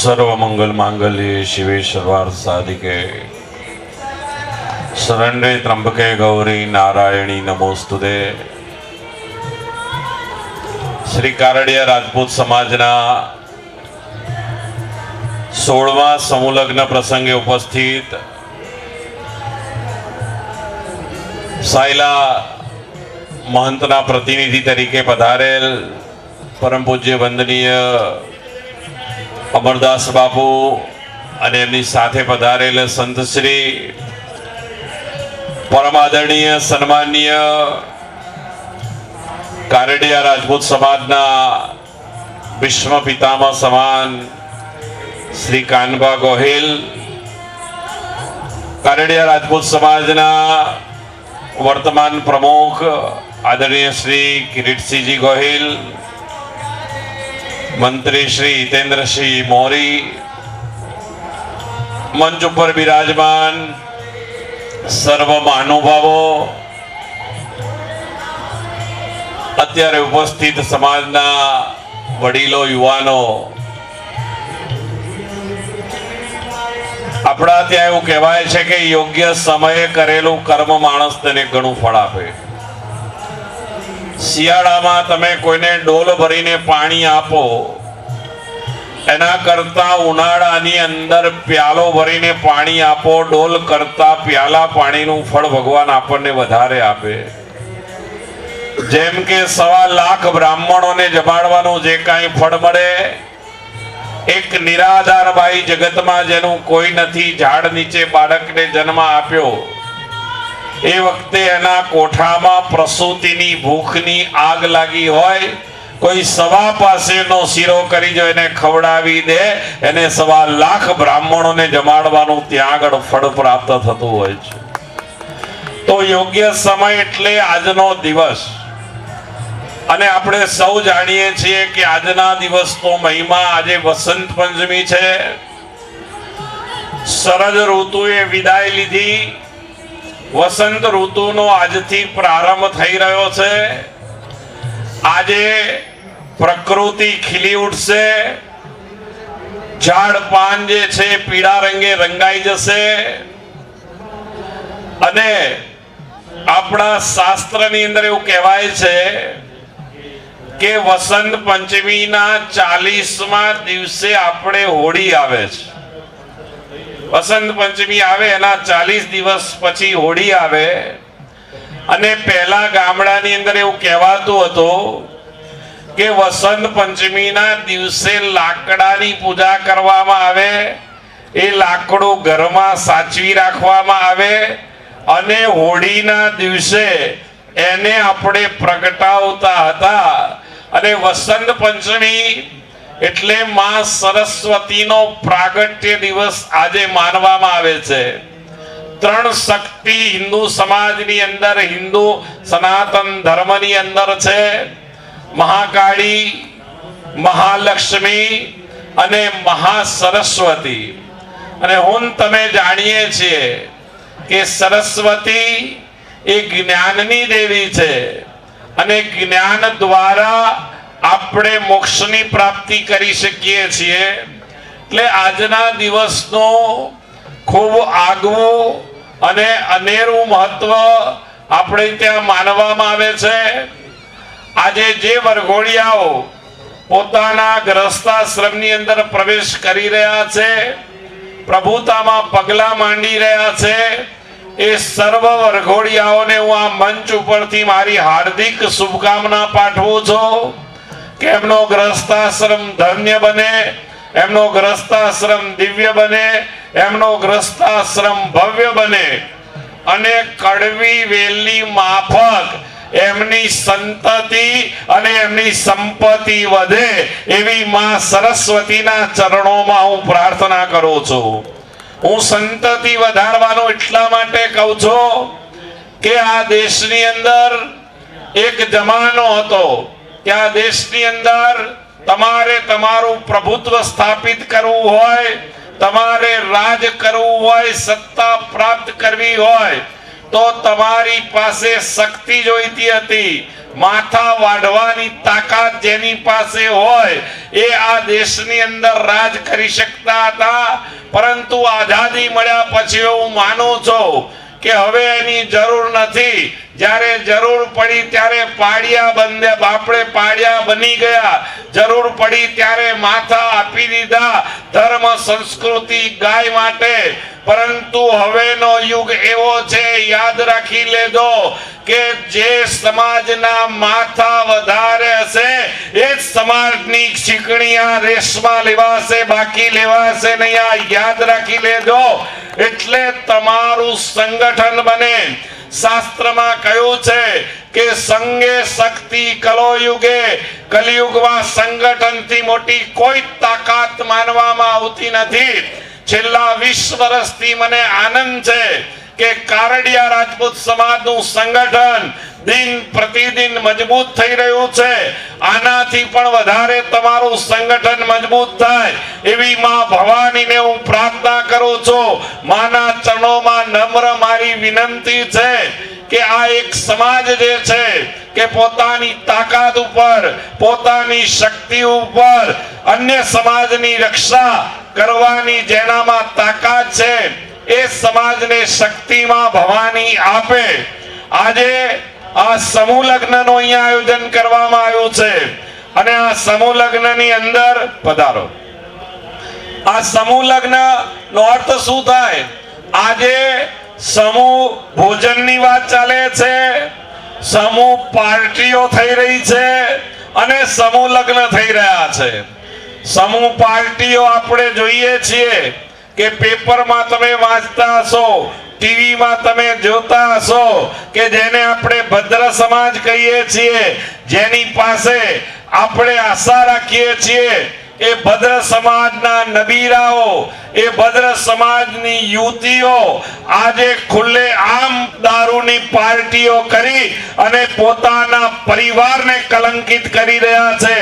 સર્વમંગલ માંગલ્ય શિવે સર્વાર્થ સાધિકે શરણ્ય ત્રંબકે ગૌરી નારાયણી નમોસ્તુદે શ્રી કારડિયા રાજપૂત સમાજના સોળમા સમુલગ્ન પ્રસંગે ઉપસ્થિત સાયલા મહંતના પ્રતિનિધિ તરીકે પધારેલ પરમ પૂજ્ય વંદનીય અમરદાસ બાપુ અને એમની સાથે પધારેલ સંતશ્રી પરમ આદરણીય સન્માનીય કારડિયા રાજપૂત સમાજના વિશ્વ પિતામહ સમાન શ્રી કાનભા ગોહિલ, કારડિયા રાજપૂત સમાજના વર્તમાન પ્રમુખ આદરણીય શ્રી કિરીટસિંહજી ગોહિલ મંત્રી શ્રી હિતેન્દ્રસિંહ મોરી, મંચ ઉપર બિરાજમાન સર્વ મહાનુભાવો અત્યારે ઉપસ્થિત સમાજના વડીલો, યુવાનો. આપણા ત્યાં એવું કહેવાય છે કે યોગ્ય સમયે કરેલું કર્મ માણસ તેને ઘણું ફળ આપે. શિયાળામાં તમે કોઈને ડોલ ભરીને પાણી આપો, એના કરતા ઉનાળાની અંદર પ્યાલો ભરીને પાણી આપો, ડોલ કરતા પ્યાલા પાણીનું ફળ ભગવાન આપણને વધારે આપે. જેમ કે સવા લાખ બ્રાહ્મણોને જમાડવાનું જે કાંઈ ફળ મળે, એક નિરાધાર બાઈ જગતમાં જેનું કોઈ નથી, ઝાડ નીચે બાળકને જન્મ આપ્યો. એ વખતે એના કોઠામાં પ્રસૂતિની ભૂખની આગ લાગી હોય, કોઈ સવા પાસેનો શીરો કરી જો એને ખવડાવી દે, એને સવા લાખ બ્રાહ્મણોને જમાડવાનું ત્યાં આગળ ફળ પ્રાપ્ત થતું હોય છે. તો યોગ્ય સમય એટલે આજનો દિવસ. અને આપણે સૌ જાણીએ છીએ કે આજના દિવસનો મહિમા આજે વસંત પંચમી છે. સરજ ઋતુએ વિદાય લીધી. વસંત ઋતુનો આજથી પ્રારંભ થઈ રહ્યો છે. આજે પ્રકૃતિ ખીલી ઉઠશે. ઝાડ પાન જે છે પીળા રંગે રંગાઈ જશે. અને આપણા શાસ્ત્રની અંદર એવું કહેવાય છે કે વસંત પંચમીના ચાલીસમાં દિવસે આપણે હોળી આવે છે. વસંત પંચમી આવે, એના ચાલીસ દિવસ પછી હોળી આવે. અને પહેલા ગામડાની અંદર એવું કહેવાતું હતું કે વસંત પંચમીના દિવસે લાકડાની પૂજા કરવામાં આવે, એ લાકડું ઘરમાં સાચવી રાખવામાં આવે અને હોળીના દિવસે એને આપણે પ્રગટાવતા હતા. અને વસંત પંચમી એટલે માં સરસ્વતીનો પ્રાગટ્ય દિવસ આજે માનવામાં આવે છે. ત્રણ શક્તિ હિન્દુ સમાજની અંદર, હિન્દુ સનાતન ધર્મની અંદર છે. મહાકાળી, મહાલક્ષ્મી અને મહાસરસ્વતી. અને હું તમે જાણીએ છીએ કે સરસ્વતી એ જ્ઞાનની દેવી છે. અને જ્ઞાન દ્વારા આપણે મોક્ષની પ્રાપ્તિ કરી શકીએ છીએ. એટલે આજના દિવસનો ખૂબ આગવું અને અનેરું મહત્વ આપણે ત્યાં માનવામાં આવે છે. આજે જે વરઘોડિયાઓ પોતાના ગ્રસ્તાશ્રમની અંદર પ્રવેશ કરી રહ્યા છે, પ્રભુતામાં પગલા માંડી રહ્યા છે, એ સર્વ વરઘોડિયાઓને હું આ મંચ ઉપરથી મારી હાર્દિક શુભકામના પાઠવું છું. કે એમનો ગ્રસ્તાશ્રમ ધન્ય બને, એમનો ગ્રસ્તાશ્રમ દિવ્ય બને, એમનો ગ્રસ્તાશ્રમ ભવ્ય બને. અને કડવી વેલની માફક એમની સંતતિ અને એમની સંપત્તિ વધે એવી માં સરસ્વતીના ચરણોમાં હું પ્રાર્થના કરું છું. હું સંતતિ વધારવાનું એટલા માટે કહું છું કે આ દેશની અંદર એક જમાનો હતો આ દેશની અંદર તમારે તમારું પ્રભુત્વ સ્થાપિત કરવું હોય, તમારે રાજ કરવું હોય, સત્તા પ્રાપ્ત કરવી હોય, તો તમારી પાસે શક્તિ જોઈતી હતી. માથા વાઢવાની તાકાત જેની પાસે હોય, એ આ દેશની અંદર રાજ કરી શકતા હતા. પરંતુ આઝાદી મળ્યા પછી હું માનું છું કે હવે એની જરૂર નથી. જ્યારે જરૂર પડી ત્યારે પાડિયા બંધે બાપડે પાડિયા બની ગયા. જરૂર પડી ત્યારે માથા આપી દીધા. ધર્મ સંસ્કૃતિ ગાય માટે. પરંતુ હવેનો યુગ એવો છે, યાદ રાખી લેજો કે જે સમાજના માથા વધારે હશે એ જ સમાજની ચીકણી આ રેશમાં લેવાશે, બાકી લેવાશે નહીં. આ યાદ રાખી લેજો. એટલે તમારું સંગઠન બને. શાસ્ત્રમાં કહ્યું છે કે સંગે શક્તિ કલોયુગે, કલિયુગમાં સંગઠનથી મોટી કોઈ તાકાત માનવામાં આવતી નથી. છેલ્લા વીસ વર્ષથી મને આનંદ છે કે કારડિયા રાજપૂત સમાજનું સંગઠન દિન પ્રતિદિન મજબૂત થઈ રહ્યું છે. આનાથી પણ વધારે તમારું સંગઠન મજબૂત થાય. એવી માં ભવાનીને હું પ્રાર્થના કરું છું. માના ચરણોમાં નમ્ર મારી વિનંતી છે કે આ એક સમાજ જે છે કે પોતાની તાકાત ઉપર, પોતાની શક્તિ ઉપર અન્ય સમાજની રક્ષા કરવાની જેનામાં તાકાત છે. એ સમાજને શક્તિમાં ભવાની આપે. આજે આ સમૂહ લગ્નનું અહીંયા આયોજન કરવામાં આવ્યું છે. અને આ સમૂહ લગ્નની અંદર પધારો. આ સમૂહ લગ્ન નો અર્થ શું થાય? આજે સમૂહ ભોજનની વાત ચાલે છે, સમૂહ પાર્ટીઓ થઈ રહી છે અને સમૂહ લગ્ન થઈ રહ્યા છે. સમૂહ પાર્ટીઓ આપણે જોઈએ છીએ. કે પેપરમાં તમે વાંચતા હશો, ટીવીમાં તમે જોતા હશો કે જેને આપણે ભદ્ર સમાજ કહીએ છીએ, જેની પાસે આપણે આશા રાખીએ છીએ એ ભદ્ર સમાજના નબીરાઓ, એ ભદ્ર સમાજની યુવતીઓ આજે ખુલ્લે આમ દારૂની પાર્ટીઓ કરી અને પોતાના પરિવારને કલંકિત કરી રહ્યા છે.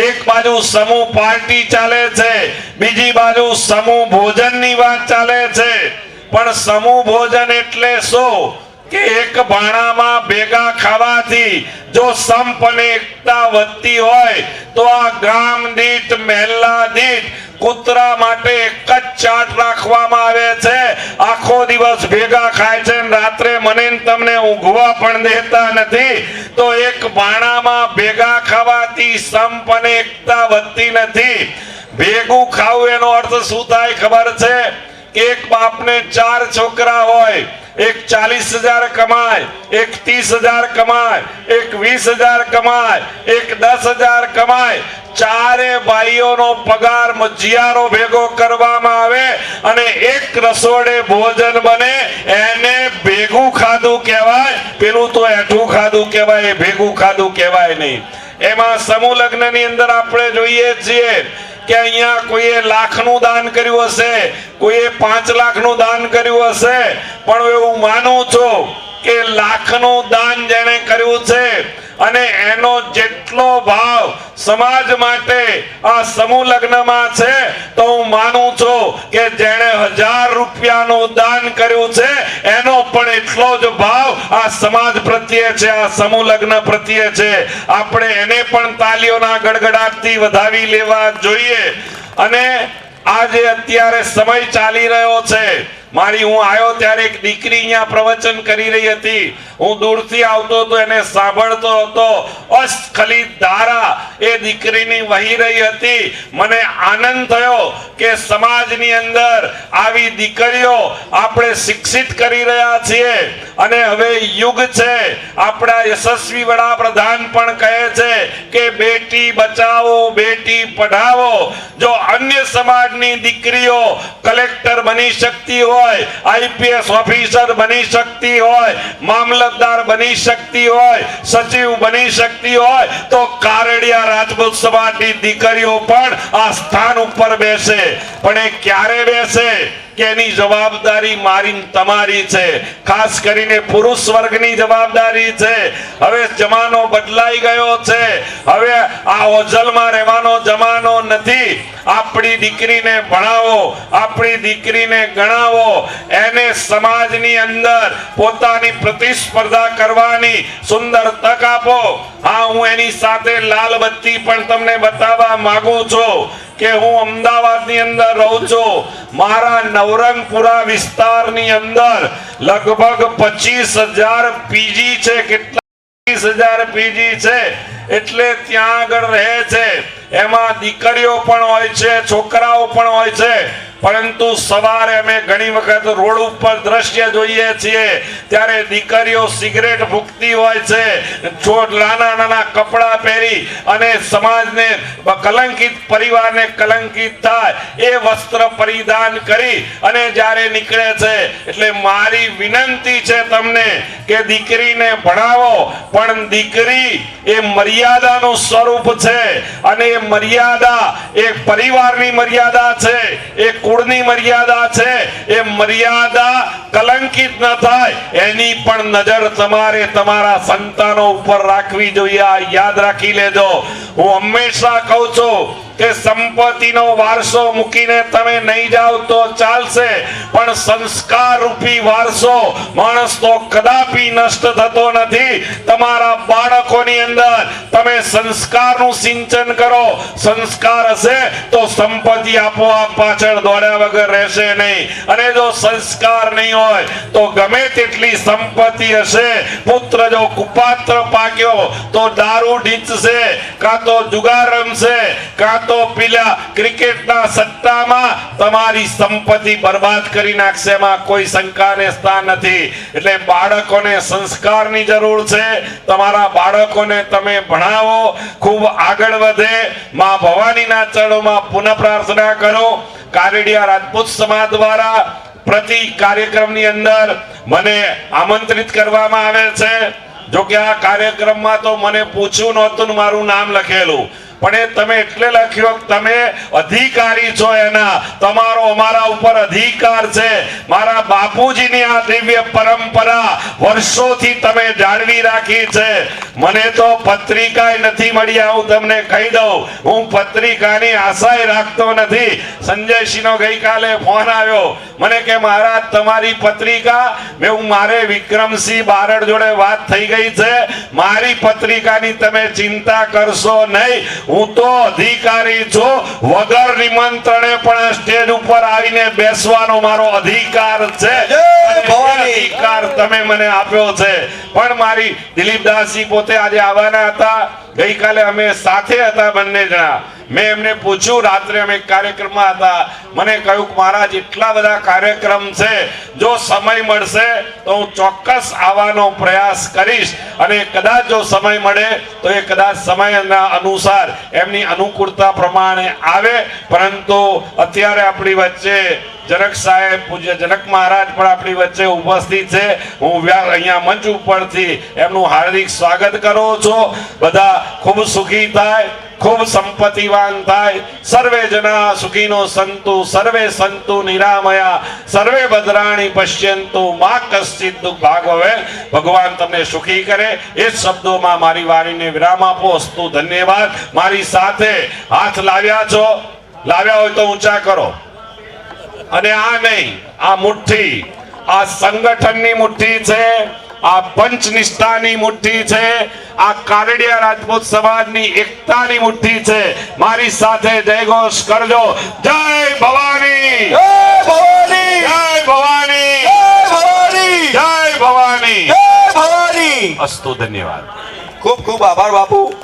એક બાજુ સમૂહ પાર્ટી ચાલે છે. બીજી બાજુ સમૂહ ભોજનની વાત ચાલે છે. પણ સમૂહ ભોજન એટલે શું? કે એક ભાણામાં ભેગા ખાવાથી જો સંપ અને એકતા વધતી હોય, તો આ ગામ દીઠ મહેલા દીઠ, કૂતરા માટે એક જ ચાટ રાખવામાં આવે છે. આખો દિવસ ભેગા ખાય છે રાત્રે મને તમને ઊંઘવા પણ દેતા નથી. તો એક ભાણામાં ભેગા ખાવાથી સંપ અને એકતા વધતી નથી. ભેગું ખાવું એનો અર્થ શું થાય ખબર છે? એક બાપને ચાર છોકરા હોય એક ચાલીસ હજાર કમાય એક ત્રીસ હજાર કમાય એક વીસ હજાર કમાય એક દસ હજાર કમાય ચારે ભાઈઓનો પગાર મજિયારો ભેગો કરવામાં આવે અને એક રસોડે ભોજન બને એને ભેગું ખાધું કહેવાય પેલું તો એઠું ખાધું કહેવાય ભેગું ખાધું કહેવાય નહીં એમાં સમૂહ લગ્નની અંદર આપણે જોઈએ છીએ કે અહીંયા કોઈએ લાખનું દાન કર્યું હશે, કોઈએ પાંચ લાખનું દાન કર્યું હશે, પણ એવું માનું છું કે લાખનું દાન જેણે કર્યું છે અને એનો જેટલો ભાવ સમાજ માટે આ સમૂહ લગ્નમાં છે, તો હું માનું છું કે જેણે હજાર રૂપિયાનું દાન કર્યું છે, એનો પણ એટલો જ ભાવ આ સમાજ પ્રત્યે છે, આ સમૂહ લગ્ન પ્રત્યે છે. આપણે એને પણ તાલીઓના ગડગડાટથી વધાવી લેવા જોઈએ. અને આજે અત્યારે સમય ચાલી રહ્યો છે. મારી હું આવ્યો ત્યારે એક દીકરી અહીંયા પ્રવચન કરી રહી હતી. હું દૂરથી આવતો હતો, એને સાંભળતો હતો. અસ્ખલિત ધારા એ દીકરીની વહી રહી હતી. મને આનંદ થયો કે સમાજની અંદર આવી દીકરીઓ આપણે શિક્ષિત કરી રહ્યા છીએ. અને હવે યુગ છે. આપણા યશસ્વી વડાપ્રધાન પણ કહે છે કે બેટી બચાવો, બેટી પઢાવો. જો અન્ય સમાજની દીકરીઓ કલેક્ટર બની શકતી હોય આઈપીએસ ઓફિસર બની શકતી હોય, મામલતદાર બની શકતી હોય, સચિવ બની શકતી હોય, તો કારડિયા રાજપૂત સભાની દીકરીઓ પણ આ સ્થાન ઉપર બેસે. પણ એ ક્યારે બેસે? એની જવાબદારી મારી તમારી છે. ખાસ કરીને પુરુષ વર્ગની જવાબદારી છે. હવે જમાનો બદલાઈ ગયો છે. હવે આ ઓજલમાં રહેવાનો જમાનો નથી. આપણી દીકરીને ભણાવો, આપણી દીકરીને ગણાવો. એને સમાજની અંદર પોતાની પ્રતિસ્પર્ધા કરવાની સુંદર તક આપો. હા, હું એની સાથે લાલ બત્તી પણ તમને બતાવવા માંગુ છું કે હું અમદાવાદની અંદર રહું છું. મારા નવરંગપુરા વિસ્તારની અંદર લગભગ પચીસ હજાર પીજી છે, કેટલા પચીસ હજાર પીજી છે, એટલે ત્યાં આગળ રહે છે. એમાં દીકરીઓ પણ હોય છે, છોકરાઓ પણ હોય છે. પરંતુ સવારે અમે ઘણી વખત રોડ ઉપર દ્રશ્ય જોઈએ છીએ. ત્યારે દીકરીઓ સિગરેટ ફૂંકતી હોય છે નાના નાના કપડાં પહેરી અને સમાજને કલંકિત, પરિવારને કલંકિત થાય, એ વસ્ત્ર પરિધાન કરી અને જ્યારે નીકળે છે, એટલે મારી વિનંતી છે તમને કે દીકરીને ભણાવો, પણ દીકરી એ મર્યાદાનું સ્વરૂપ છે અને એ મર્યાદા એ પરિવારની મર્યાદા છે, એ કુળની મર્યાદા છે, એ મર્યાદા કલંકિત ન થાય, એની પણ નજર તમારે તમારા સંતાનો ઉપર રાખવી જોઈએ યાદ રાખી લેજો. હું હંમેશા કહું છું કે સંપત્તિનો વારસો મૂકીને તમે નહીં જાઓ તો ચાલશે, પણ સંસ્કાર રૂપી વારસો માણસ તો કદાપી નષ્ટ થતો નથી. તમારા બાળકોની અંદર તમે સંસ્કારનું સિંચન કરો, સંસ્કાર હશે તો સંપત્તિ આપોઆપ પાછળ દોડ્યા વગર રહેશે નહીં. અને જો સંસ્કાર નહીં હોય, તો ગમે તેટલી સંપત્તિ હશે. પુત્ર જો કુપાત્ર પાક્યો, તો દારૂ ઢીંચશે, કાં તો જુગાર રમશે, કાં તો પેલા ક્રિકેટના સટ્ટામાં તમારી સંપત્તિ બરબાદ કરી નાખશે. એમાં કોઈ શંકાને સ્થાન નથી. એટલે બાળકોને સંસ્કારની જરૂર છે. તમારા બાળકોને તમે ભણાવો. ખૂબ આગળ વધે. માં ભવાનીના ચરણોમાં પુનઃ પ્રાર્થના કરો. કારેડિયા રાજપૂત સમાજ દ્વારા પ્રતિ કાર્યક્રમની અંદર મને આમંત્રિત કરવામાં આવે છે. જો કે આ કાર્યક્રમમાં તો મને પૂછ્યું નહોતું મારું નામ લખેલું. પણ એ તમે એટલે લખ્યો તમે અધિકારી છો એના. તમારો અમારા ઉપર અધિકાર છે. મારા બાપુજીની આ દિવ્ય પરંપરા વર્ષોથી તમે જાળવી રાખી છે. મને તો પત્રિકા નથી મળી હું તમને કહી દઉં. હું પત્રિકાની આશાય રાખતો નથી. સંજયસિંહનો ગઈકાલે ફોન આવ્યો. મને કે, મહારાજ, તમારી પત્રિકા? મેં હું મારે વિક્રમસિંહ બારડ જોડે વાત થઈ ગઈ છે. મારી પત્રિકાની તમે ચિંતા કરશો નહીં. હું તો અધિકારી છું. વગર નિમંત્રણે પણ સ્ટેજ ઉપર આવીને બેસવાનો મારો અધિકાર છે. અધિકાર તમે મને આપ્યો છે. પણ મારી દિલીપદાસજી પોતે આજે આવવાના હતા. ગઈકાલે અમે સાથે હતા બંને જણા. મેં એમને પૂછ્યું, રાત્રે અમે કાર્યક્રમમાં હતા. મને કહ્યું કે મહારાજ, એટલા બધા કાર્યક્રમ છે, જો સમય મળશે તો હું ચોક્કસ આવવાનો પ્રયાસ કરીશ. અને કદાચ જો સમય મળે, તો એ કદાચ સમયના અનુસાર એમની અનુકૂળતા પ્રમાણે આવે. પરંતુ અત્યારે આપણી વચ્ચે જનક સાહેબ, પૂજ્ય જનક મહારાજ પણ આપણી વચ્ચે ઉપસ્થિત છે. હું અહીંયા મંચ ઉપરથી એમનું હાર્દિક સ્વાગત કરું છું. બધા ખૂબ સુખી થાય, ખૂબ સંપત્તિવાન થાય. સર્વે જના સુખીનો સંતુ, સર્વે સંતુ નિરામયા. સર્વે ભદ્રાણી પશ્યંતુ, મા કશ્ચિત દુઃખ ભાગવે. ભગવાન તમને સુખી કરે. એ શબ્દોમાં મારી વાણીને વિરામ આપો. અસ્તુ ધન્યવાદ. મારી સાથે હાથ લાવ્યા છો. લાવ્યા હોય તો ઊંચા કરો. અને આ નહીં આ મુઠ્ઠી. આ સંગઠનની મુઠ્ઠી છે આ પંચનિષ્ઠાની મુઠ્ઠી છે આ કારડિયા રાજપૂત સમાજની એકતાની મુઠ્ઠી છે. મારી સાથે જયઘોષ કરજો. જય ભવાની! જય ભવાની! જય ભવાની! જય ભવાની! જય ભવાની! જય ભવાની! અસ્તુ ધન્યવાદ. ખૂબ ખૂબ આભાર બાપુ.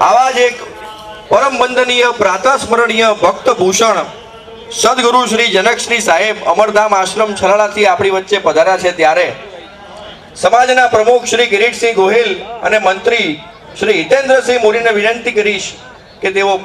આવા જ એક પરમ વંદનીય પ્રાતસ્મરણીય ભક્ત ભૂષણ સદગુરુ શ્રી જનક શ્રી સાહેબ અમરધામ આશ્રમ છલાળાથી આપણી વચ્ચે પધાર્યા છે ત્યારે સમાજના પ્રમુખ શ્રી કિરીટસિંહ ગોહિલ અને મંત્રી શ્રી હિતેન્દ્રસિંહ મોરીને વિનંતી કરીશ કે તેઓ